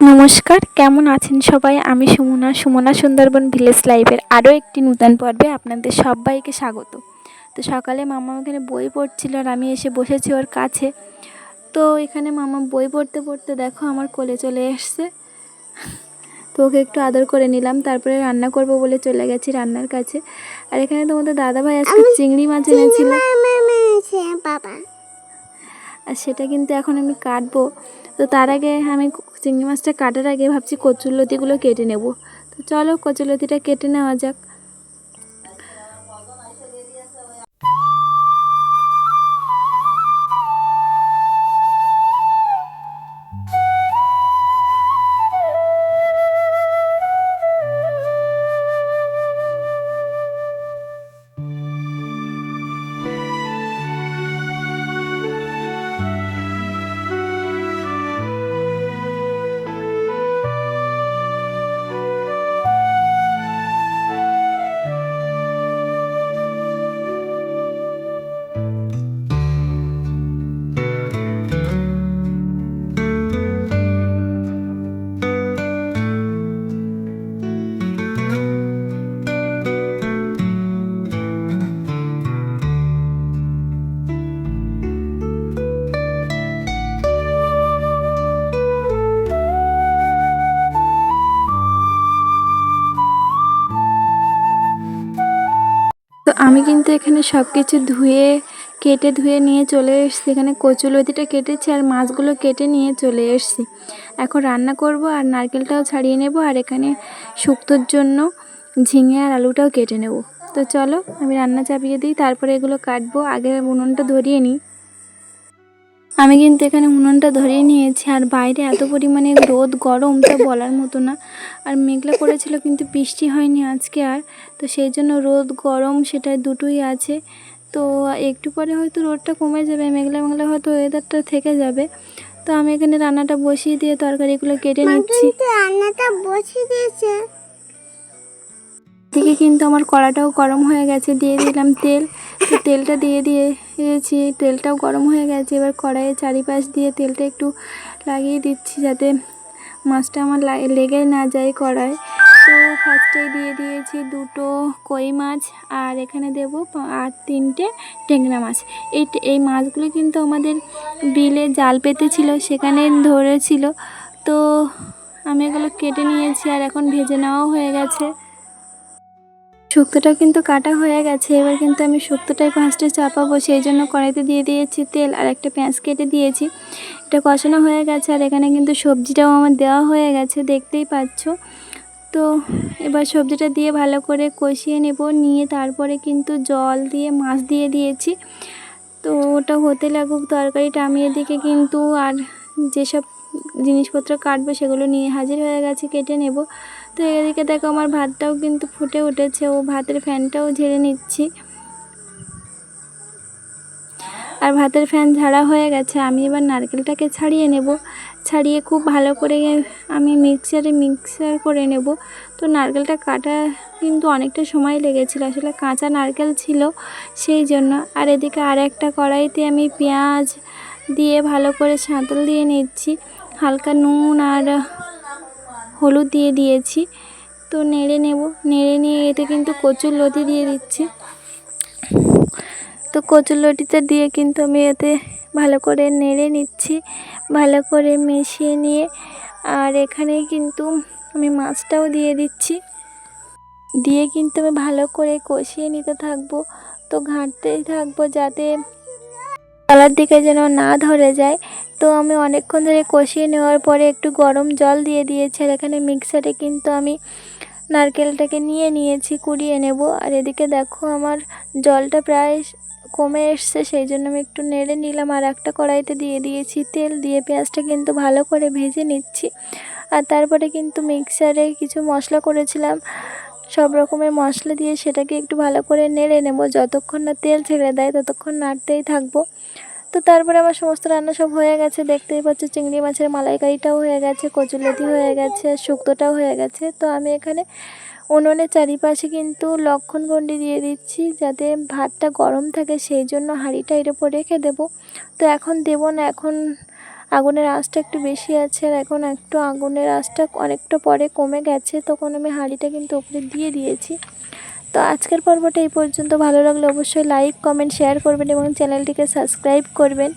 নমস্কার কেমন আছেন সবাই? আমি সুমনা সুমনা সুন্দরবন ভিলেজ লাইফের আরও একটি নূতন পর্বে আপনাদের সবাইকে স্বাগত। তো সকালে মামা এখানে বই পড়ছিল আর আমি এসে বসেছি ওর কাছে। তো এখানে মামা বই পড়তে পড়তে দেখো আমার কোলে চলে এসছে। তো ওকে একটু আদর করে নিলাম তারপরে রান্না করব বলে চলে গেছি রান্নার কাছে। আর এখানে তোমাদের দাদাভাই আজকে চিংড়ি মাছ এনেছিল। বাবা। আর সেটা কিন্তু এখন আমি কাটবো। তো তার আগে আমি চিংড়ি মাছটা কাটার আগে ভাবছি কচুরলতিগুলো কেটে নেব। তো চলো কচুরলতিটা কেটে নেওয়া যাক। আমি কিন্তু এখানে সব কিছু ধুয়ে, কেটে ধুয়ে নিয়ে চলে এসছি। এখানে কচুলতিটা কেটেছি আর মাছগুলো কেটে নিয়ে চলে এসছি। এখন রান্না করব আর নারকেলটাও ছাড়িয়ে নেব আর এখানে শুক্তোর জন্য ঝিঙে আর আলুটাও কেটে নেব। তো চলো আমি রান্না চাপিয়ে দিই, তারপরে এগুলো কাটবো। আগে উনুনটা ধরিয়ে নিই। আমি কিন্তু এখানে উনুনটা ধরিয়ে নিয়েছি আর বাইরে এত পরিমাণে রোদ গরম তো বলার মতো না। আর মেঘলা করেছিল কিন্তু বৃষ্টি হয়নি আজকে আর তো সেই জন্য রোদ গরম সেটা দুটোই আছে। তো একটু পরে হয়তো রোদটা কমে যাবে মেঘলা মেঘলা হয়তো ওয়েদারটা থেকে যাবে। তো আমি এখানে রান্নাটা বসিয়ে দিয়ে তরকারিগুলো কেটে নিচ্ছি। রান্নাটা বসিয়ে দিয়েছে। দিকে কিন্তু আমার কড়াটাও গরম হয়ে গেছে, দিয়ে দিলাম তেল। তো তেলটা দিয়ে দিয়েছি, তেলটাও গরম হয়ে গেছে। এবার কড়াইয়ের চারিপাশ দিয়ে তেলটা একটু লাগিয়ে দিচ্ছি যাতে মাছটা আমার লেগে না যায় কড়াই তো ফার্স্টেই দিয়ে দিয়েছি দুটো কই মাছ আর এখানে দেব আর তিনটে ট্যাংরা মাছ। এই এই মাছগুলো কিন্তু আমাদের বিলে জাল পেতেছিল সেখানে ধরেছিল। তো আমি এগুলো কেটে নিয়েছি আর এখন ভেজে নেওয়াও হয়ে গেছে। শুক্তোটা কিন্তু কাটা হয়ে গেছে। এবার কিন্তু আমি শুক্তোটাই ফার্স্টে চাপাবো, সেই জন্য কড়াইতে দিয়ে দিয়েছি তেল আর একটা পেঁয়াজ কেটে দিয়েছি। এটা কষানো হয়ে গেছে আর এখানে কিন্তু সবজিটাও আমার দেওয়া হয়ে গেছে, দেখতেই পাচ্ছ। তো এবার সবজিটা দিয়ে ভালো করে কষিয়ে নেব, নিয়ে তারপরে কিন্তু জল দিয়ে, মাছ দিয়ে দিয়েছি। তো ওটা হতে লাগুক, তরকারিটা আমি এদিকে কিন্তু আর যেসব জিনিসপত্র কাটবো সেগুলো নিয়ে হাজির হয়ে গেছে, কেটে নেব। তো এদিকে দেখো আমার ভাতটাও কিন্তু ফুটে উঠেছে, ও ভাতের ফ্যানটাও ঝেড়ে নিচ্ছি। আর ভাতের ফ্যান ঝাড়া হয়ে গেছে, আমি এবার নারকেলটাকে ছাড়িয়ে নেব। ছাড়িয়ে খুব ভালো করে আমি মিক্সারে মিক্সার করে নেব। তো নারকেলটা কাটা কিন্তু অনেকটা সময় লেগেছিল, আসলে কাঁচা নারকেল ছিল সেই জন্য। আর এদিকে আর একটা কড়াইতে আমি পেঁয়াজ দিয়ে ভালো করে সাঁতল দিয়ে নিচ্ছি। হালকা নুন আর হলুদ দিয়ে দিয়েছি। তো নেড়ে নেব। নেড়ে নিয়ে এতে কিন্তু কচুর লতি দিয়ে দিচ্ছি। তো কচুর লতিটা দিয়ে কিন্তু আমি এতে ভালো করে নেড়ে নিচ্ছি। ভালো করে মিশিয়ে নিয়ে আর এখানে কিন্তু আমি মাছটাও দিয়ে দিচ্ছি। দিয়ে কিন্তু আমি ভালো করে কষিয়ে নিতে থাকব। তো ঘাঁটতেই থাকব যাতে তলার দিকে যেন না ধরে যায়, তো আমি অনেকক্ষণ ধরে কষিয়ে নেওয়ার পরে একটু গরম জল দিয়ে দিয়েছি আর এখানে মিক্সারে কিন্তু আমি নারকেলটাকে নিয়ে নিয়েছি, কুড়িয়ে নেব। আর এদিকে দেখো আমার জলটা প্রায় কমে এসছে, সেই জন্য আমি একটু নেড়ে নিলাম আর একটা কড়াইতে দিয়ে দিয়েছি তেল দিয়ে পেঁয়াজটা কিন্তু ভালো করে ভেজে নিচ্ছি। আর তারপরে কিন্তু মিক্সারে কিছু মশলা করেছিলাম সব রকমের মশলা দিয়ে সেটাকে একটু ভালো করে নেড়ে নেব। যতক্ষণ না তেল ছেড়ে দেয়, ততক্ষণ নাড়তেই থাকব। তো তারপরে আমার সমস্ত রান্না সব হয়ে গেছে। দেখতেই পাচ্ছ চিংড়ি মাছের মালাইকারিটাও হয়ে গেছে কচুলতি হয়ে গেছে শুক্তোটাও হয়ে গেছে। তো আমি এখানে উনুনের চারিপাশে কিন্তু লক্ষণ গন্ডি দিয়ে দিচ্ছি, যাতে ভাতটা গরম থাকে, সেই জন্য হাঁড়িটা এর উপর রেখে দেবো। তো এখন দেবো না, এখন আগুনের আঁচটা একটু বেশি আছে আর এখন একটু আগুনের আঁচটা অনেকটা পরে কমে গেছে, তখন আমি হাঁড়িটা কিন্তু উপরে দিয়ে দিয়েছি। তো আজকের পর্বটা এই পর্যন্ত। ভালো লাগলে অবশ্যই লাইক কমেন্ট শেয়ার করবেন এবং চ্যানেলটিকে সাবস্ক্রাইব করবেন।